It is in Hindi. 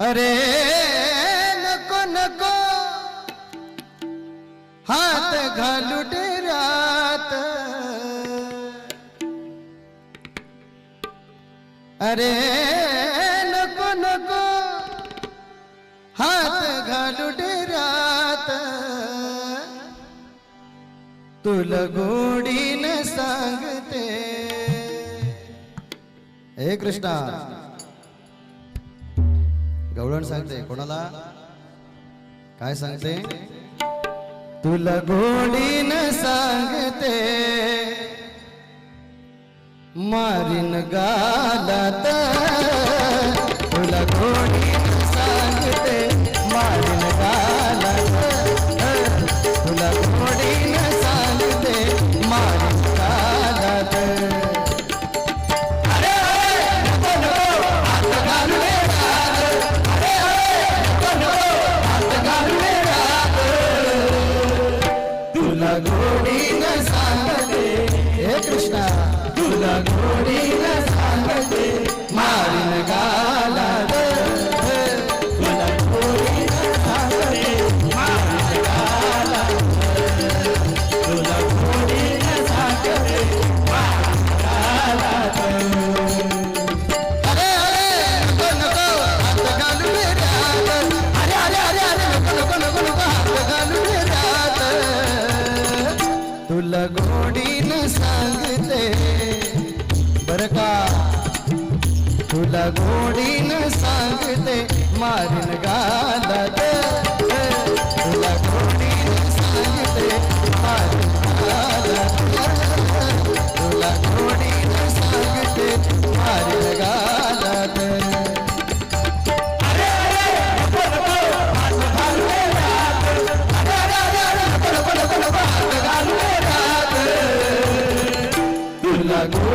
अरे नको नको। हाथ घालू रात। अरे नको नको। हाथ घालू रात। तू लगोड़ी न सांगते। हे कृष्णा। गवळण सांगते. कोणाला? काय सांगते? तुला गोडीन सांगते. मारीन गालात గోడి సంగతే కృష్ణ. దుర్గా గోడి थोड़ी न सांगते। बर का तुला न सांगते। मारन गाला दे। Salud.